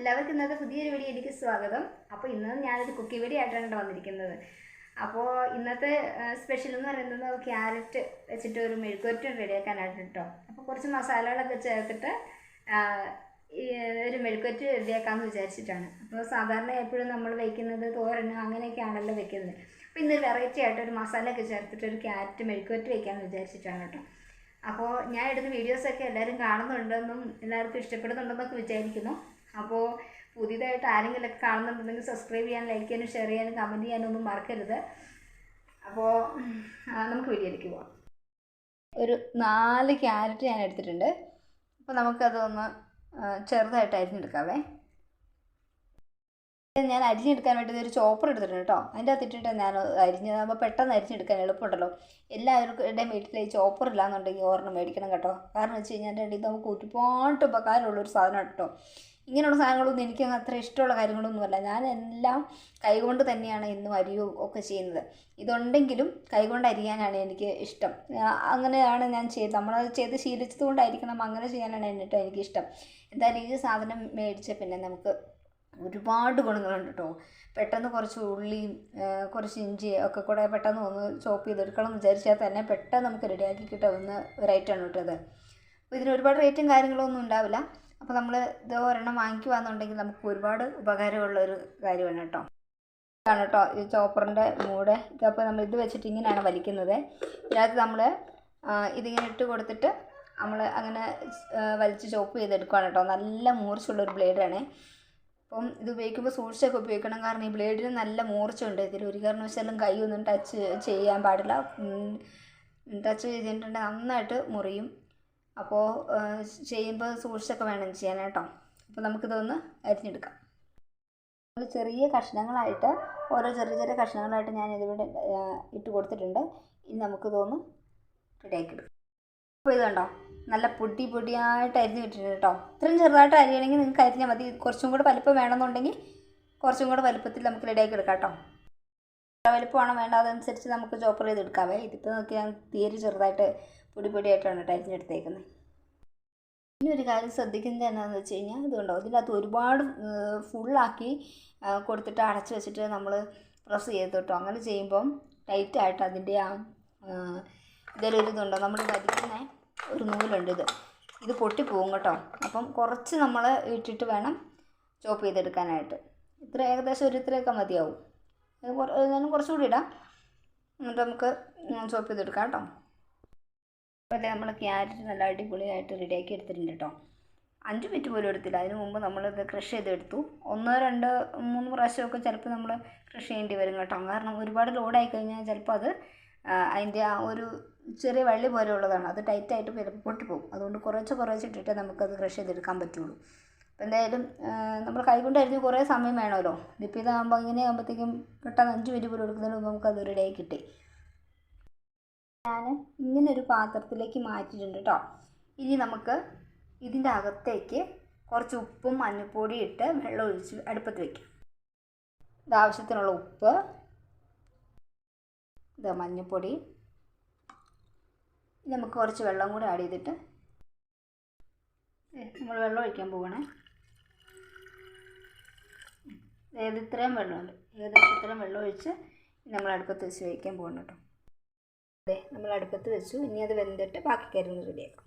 എല്ലാവർക്കും ഇന്നത്തെ പുതിയൊരു വീഡിയോയിലേക്ക് സ്വാഗതം. അപ്പോൾ ഇന്ന് ഞാനൊരു കുക്കി വീഡിയോ ആയിട്ടാണ് വന്നിരിക്കുന്നത്. അപ്പോൾ ഇന്നത്തെ സ്പെഷ്യൽ എന്ന് പറയുന്നത് ക്യാരറ്റ് വെച്ചിട്ട് ഒരു മെഴുക്കുവരട്ടി റെഡിയാക്കാനായിട്ട് കേട്ടോ. അപ്പോൾ കുറച്ച് മസാലകളൊക്കെ ചേർത്തിട്ട് ഒരു മെഴുക്കുവരട്ടി റെഡിയാക്കാമെന്ന് വിചാരിച്ചിട്ടാണ്. അപ്പോൾ സാധാരണ എപ്പോഴും നമ്മൾ വെക്കുന്നത് തോരന് അങ്ങനെയൊക്കെയാണല്ലോ വെക്കുന്നത്. അപ്പോൾ ഇന്ന് വെറൈറ്റി ആയിട്ട് ഒരു മസാലയൊക്കെ ചേർത്തിട്ട് ഒരു ക്യാരറ്റ് മെഴുക്കുവരട്ടി വെക്കാമെന്ന് വിചാരിച്ചിട്ടാണ് കേട്ടോ. അപ്പോൾ ഞാൻ എടുത്ത വീഡിയോസൊക്കെ എല്ലാവരും കാണുന്നുണ്ടെന്നും എല്ലാവർക്കും ഇഷ്ടപ്പെടുന്നുണ്ടെന്നൊക്കെ വിചാരിക്കുന്നു. അപ്പോൾ പുതിയതായിട്ട് ആരെങ്കിലുമൊക്കെ കാണുന്നുണ്ടെങ്കിൽ സബ്സ്ക്രൈബ് ചെയ്യാൻ ലൈക്ക് ചെയ്യാനും ഷെയർ ചെയ്യാനും കമന്റ് ചെയ്യാനും ഒന്നും മറക്കരുത്. അപ്പോൾ നമുക്ക് വീഡിയോയിലേക്ക് പോവാം. ഒരു നാല് ക്യാരറ്റ് ഞാൻ എടുത്തിട്ടുണ്ട്. അപ്പോൾ നമുക്കതൊന്ന് ചെറുതായിട്ട് അരിഞ്ഞെടുക്കാവേ ഞാൻ അരിഞ്ഞെടുക്കാൻ വേണ്ടി ഒരു ചോപ്പർ എടുത്തിട്ടുണ്ട് കേട്ടോ. അതിന്റെ അകത്ത് ഇട്ടിട്ട് ഞാൻ അരിഞ്ഞത് അപ്പോൾ പെട്ടെന്ന് അരിഞ്ഞെടുക്കാൻ എളുപ്പമുണ്ടല്ലോ. എല്ലാവരുടെയും വീട്ടിൽ ഈ ചോപ്പർ ഇല്ലാന്നുണ്ടെങ്കിൽ ഒരെണ്ണം മേടിക്കണം കേട്ടോ. കാരണം വെച്ച് കഴിഞ്ഞാൽ ഇത് നമുക്ക് ഒരുപാട് ഉപകാരമുള്ളൊരു സാധനം കേട്ടോ. ഇങ്ങനെയുള്ള സാധനങ്ങളൊന്നും എനിക്ക് അത്ര ഇഷ്ടമുള്ള കാര്യങ്ങളൊന്നുമല്ല ഞാൻ എല്ലാം കൈകൊണ്ട് തന്നെയാണ് എന്നും അരിയും ഒക്കെ ചെയ്യുന്നത്. ഇതുണ്ടെങ്കിലും കൈകൊണ്ട് അരിയാനാണ് എനിക്ക് ഇഷ്ടം. അങ്ങനെയാണ് ഞാൻ ചെയ്ത് നമ്മളത് ചെയ്ത് ശീലിച്ചത് കൊണ്ടായിരിക്കണം അങ്ങനെ ചെയ്യാനാണ് എന്നിട്ട് എനിക്കിഷ്ടം. എന്തായാലും ഈ സാധനം മേടിച്ച പിന്നെ നമുക്ക് ഒരുപാട് ഗുണങ്ങളുണ്ട് കേട്ടോ പെട്ടെന്ന് കുറച്ച് ഉള്ളിയും കുറച്ച് ഇഞ്ചി ഒക്കെ കൂടെ പെട്ടെന്ന് ഒന്ന് ചോപ്പ് ചെയ്തെടുക്കണം എന്ന് വിചാരിച്ചാൽ തന്നെ പെട്ടെന്ന് നമുക്ക് റെഡിയാക്കി കിട്ടാവുന്ന ഒരു ഐറ്റമാണ് കേട്ടോ അത് അപ്പോൾ ഇതിന് ഒരുപാട് റേറ്റും കാര്യങ്ങളൊന്നും ഉണ്ടാവില്ല. അപ്പോൾ നമ്മൾ ഇത് ഒരെണ്ണം വാങ്ങിക്കുവാന്നുണ്ടെങ്കിൽ നമുക്ക് ഒരുപാട് ഉപകാരമുള്ള ഒരു കാര്യമാണ് കേട്ടോ. ഇതാണ് കേട്ടോ ഈ ചോപ്പറിന്റെ മൂട്. ഇതപ്പോൾ നമ്മൾ ഇത് വെച്ചിട്ട് ഇങ്ങനെയാണ് വലിക്കുന്നത്. ഇതിനകത്ത് നമ്മൾ ഇതിങ്ങനെ ഇട്ട് കൊടുത്തിട്ട് നമ്മൾ അങ്ങനെ വലിച്ച് ചോപ്പ് ചെയ്തെടുക്കുകയാണ് കേട്ടോ. നല്ല മൂർച്ചയുള്ളൊരു ബ്ലേഡാണ്. അപ്പം ഇത് ഉപയോഗിക്കുമ്പോൾ സൂക്ഷിച്ചൊക്കെ ഉപയോഗിക്കണം. കാരണം ഈ ബ്ലേഡിന് നല്ല മൂർച്ചയുണ്ട്. ഇതിൽ ഒരു കാരണവശാലും കൈ ഒന്നും ടച്ച് ചെയ്യാൻ പാടില്ല. ടച്ച് ചെയ്തിട്ടുണ്ടെങ്കിൽ നന്നായിട്ട് മുറിയും. അപ്പോൾ ചെയ്യുമ്പോൾ സൂക്ഷിച്ചൊക്കെ വേണം ചെയ്യാൻ കേട്ടോ. അപ്പോൾ നമുക്കിതൊന്ന് അരിഞ്ഞെടുക്കാം. ചെറിയ കഷ്ണങ്ങളായിട്ട് ഓരോ ചെറിയ ചെറിയ കഷ്ണങ്ങളായിട്ട് ഞാൻ ഇതിവിടെ ഇട്ട് കൊടുത്തിട്ടുണ്ട്. ഇനി നമുക്കിതൊന്ന് റെഡിയാക്കി എടുക്കാം. അപ്പോൾ ഇത് കണ്ടോ? നല്ല പൊടി പൊടിയായിട്ട് അരിഞ്ഞ് കിട്ടിയിട്ടുണ്ട് കേട്ടോ. ഇത്രയും ചെറുതായിട്ട് അരിയണമെങ്കിൽ നിങ്ങൾക്ക് അരിഞ്ഞാൽ മതി. കുറച്ചും കൂടെ വലിപ്പം വേണമെന്നുണ്ടെങ്കിൽ കുറച്ചും കൂടെ വലിപ്പത്തിൽ നമുക്ക് റെഡിയാക്കി എടുക്കാം കേട്ടോ. വലിപ്പമാണോ വേണ്ട അതനുസരിച്ച് നമുക്ക് ചോപ്പർ ചെയ്ത് എടുക്കാവേ ഇതിപ്പോൾ നോക്കി ഞാൻ തീരെ ചെറുതായിട്ട് പൊടി പൊടിയായിട്ടാണ് കേട്ടോ അരിഞ്ഞെടുത്തേക്കുന്നത്. ഇനി ഒരു കാര്യം ശ്രദ്ധിക്കുന്നത് എന്താണെന്ന് വെച്ച് കഴിഞ്ഞാൽ ഇതുണ്ടോ ഇതിനകത്ത് ഒരുപാട് ഫുള്ളാക്കി കൊടുത്തിട്ട് അടച്ച് വെച്ചിട്ട് നമ്മൾ പ്രസ് ചെയ്ത് കേട്ടോ. അങ്ങനെ ചെയ്യുമ്പം ടൈറ്റായിട്ട് അതിന്റെ ആ ഇതിലൊരു ഇതുണ്ടോ? നമ്മൾ വലിക്കുന്ന ഒരു നൂലുണ്ട് ഇത്. ഇത് പൊട്ടിപ്പോവും കേട്ടോ. അപ്പം കുറച്ച് നമ്മൾ ഇട്ടിട്ട് വേണം ചോപ്പ് ചെയ്തെടുക്കാനായിട്ട്. ഇത്ര ഏകദേശം ഒരു ഇത്രയൊക്കെ മതിയാവും. ഞാൻ കുറച്ചുകൂടി ഇടാം. എന്നിട്ട് നമുക്ക് ചോപ്പ് ചെയ്തെടുക്കാം കേട്ടോ. അപ്പോൾ നമ്മൾ ക്യാരറ്റ് നല്ല അടിപൊളിയായിട്ട് റെഡിയാക്കി എടുത്തിട്ടുണ്ട് കേട്ടോ അഞ്ച് മിനിറ്റ് പോലും എടുത്തില്ല. അതിന് മുമ്പ് നമ്മളിത് ക്രഷ് ചെയ്തെടുത്തു. ഒന്ന് രണ്ട് മൂന്ന് പ്രാവശ്യമൊക്കെ ചിലപ്പോൾ നമ്മൾ ക്രഷ് ചെയ്യേണ്ടി വരും കേട്ടോ. കാരണം ഒരുപാട് ലോഡായി കഴിഞ്ഞാൽ ചിലപ്പോൾ അത് അതിന്റെ ആ ഒരു ചെറിയ വള്ളി പോലെ ഉള്ളതാണ്. അത് ടൈറ്റായിട്ട് ചിലപ്പോൾ പൊട്ടിപ്പോകും. അതുകൊണ്ട് കുറച്ച് കുറച്ച് ഇട്ടിട്ട് നമുക്കത് ക്രഷ് ചെയ്തെടുക്കാൻ പറ്റുള്ളൂ. അപ്പോൾ എന്തായാലും നമ്മൾ കൈകൊണ്ട് കുറേ സമയം വേണമല്ലോ. ഇതിപ്പോൾ ഇതാകുമ്പോൾ ഇങ്ങനെ ആകുമ്പോഴത്തേക്കും പെട്ടെന്ന് അഞ്ച് മിനിറ്റ് പോലും എടുക്കുന്നതിന് മുമ്പ് നമുക്കത് റെഡിയായി കിട്ടി. ഞാൻ ഇങ്ങനെ ഒരു പാത്രത്തിലേക്ക് മാറ്റിയിട്ടുണ്ട് കേട്ടോ ഇനി നമുക്ക് ഇതിന്റെ അകത്തേക്ക് കുറച്ച് ഉപ്പും മഞ്ഞൾപ്പൊടി ഇട്ട് വെള്ളം ഒഴിച്ച് അടുപ്പത്ത് വയ്ക്കാം ഇത് ആവശ്യത്തിനുള്ള ഉപ്പ് ഇത് മഞ്ഞൾപ്പൊടി നമുക്ക് കുറച്ച് വെള്ളം കൂടി ആഡ് ചെയ്തിട്ട് നമ്മൾ വെള്ളം ഒഴിക്കാൻ പോകണേ ഏത് ഇത്രയും വെള്ളമുണ്ട്. ഏകദേശം ഇത്രയും വെള്ളം ഒഴിച്ച് നമ്മൾ അടുപ്പത്ത് വെച്ച് വയ്ക്കാൻ പോകണം കേട്ടോ അതെ നമ്മൾ അടുപ്പത്ത് വെച്ചു. ഇനി അത് വെന്തിട്ട് ബാക്കി കാര്യങ്ങൾ റെഡിയാക്കാം.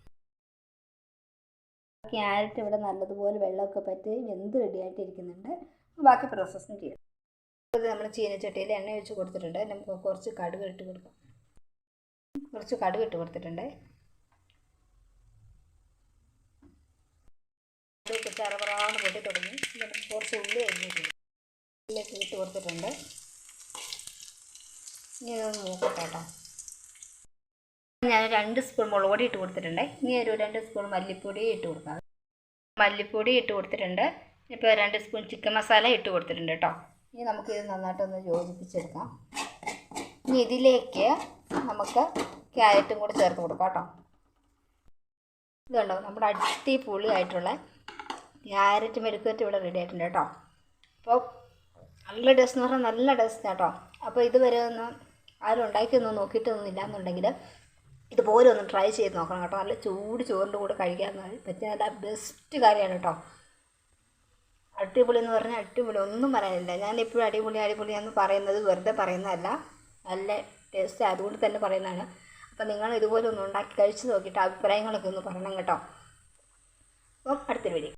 ക്യാരറ്റ് ഇവിടെ നല്ലതുപോലെ വെള്ളമൊക്കെ പറ്റി വെന്ത് റെഡിയായിട്ട് ഇരിക്കുന്നുണ്ട് ബാക്കി പ്രോസസ്സും ചെയ്യാം. ഇത് നമ്മൾ ചീനച്ചട്ടിയിൽ എണ്ണ ഒഴിച്ച് കൊടുത്തിട്ടുണ്ട്. നമുക്ക് കുറച്ച് കടുക് ഇട്ട് കൊടുക്കാം. കുറച്ച് കടുക് ഇട്ട് കൊടുത്തിട്ടുണ്ട്. ചറവറാണ് പൊട്ടി തുടങ്ങി. കുറച്ച് ഉള്ളി അരിഞ്ഞിട്ട് ഉള്ളിയൊക്കെ ഇട്ട് കൊടുത്തിട്ടുണ്ട്. ഇനി അതൊന്ന് നോക്കട്ടെ കേട്ടോ. ഞാൻ രണ്ട് സ്പൂൺ മുളക് പൊടി ഇട്ട് കൊടുത്തിട്ടുണ്ട്. ഇനി ഒരു രണ്ട് സ്പൂൺ മല്ലിപ്പൊടി ഇട്ട് കൊടുക്കാം. മല്ലിപ്പൊടി ഇട്ട് കൊടുത്തിട്ടുണ്ട്. ഇപ്പോൾ രണ്ട് സ്പൂൺ ചിക്കൻ മസാല ഇട്ട് കൊടുത്തിട്ടുണ്ട് കേട്ടോ ഇനി നമുക്ക് ഇത് നന്നായിട്ടൊന്ന് യോജിപ്പിച്ചെടുക്കാം. ഇനി ഇതിലേക്ക് നമുക്ക് ക്യാരറ്റും കൂടെ ചേർത്ത് കൊടുക്കാം കേട്ടോ ഇത് കണ്ടോ നമ്മുടെ അടിപൊളിയായിട്ടുള്ള ക്യാരറ്റ് മെഴുക്കുവറ്റ് ഇവിടെ റെഡി ആയിട്ടുണ്ട് കേട്ടോ അപ്പോൾ നല്ല ടേസ്റ്റ് എന്ന് പറഞ്ഞാൽ നല്ല ടേസ്റ്റ് കേട്ടോ അപ്പോൾ ഇതുവരെ ഒന്നും ആരും ഉണ്ടാക്കിയൊന്നും നോക്കിയിട്ടൊന്നും ഇല്ല എന്നുണ്ടെങ്കിൽ ഇതുപോലെ ഒന്ന് ട്രൈ ചെയ്ത് നോക്കണം കേട്ടോ. നല്ല ചൂട് ചോറിന്റെ കൂടെ കഴിക്കാൻ പറ്റിയ നല്ല ബെസ്റ്റ് കാര്യമാണ് കേട്ടോ. അടിപൊളി എന്ന് പറഞ്ഞാൽ അടിപൊളി. ഒന്നും പറയാനില്ല. ഞാൻ എപ്പോഴും അടിപൊളി അടിപൊളിയാന്ന് പറയുന്നത് വെറുതെ പറയുന്നതല്ല. നല്ല ടേസ്റ്റ് അതുകൊണ്ട് തന്നെ പറയുന്നതാണ്. അപ്പം നിങ്ങൾ ഇതുപോലെ ഒന്ന് ഉണ്ടാക്കി കഴിച്ച് നോക്കിയിട്ട് അഭിപ്രായങ്ങളൊക്കെ ഒന്ന് പറയണം കേട്ടോ. അപ്പം അടുത്തൊരു വീഡിയോ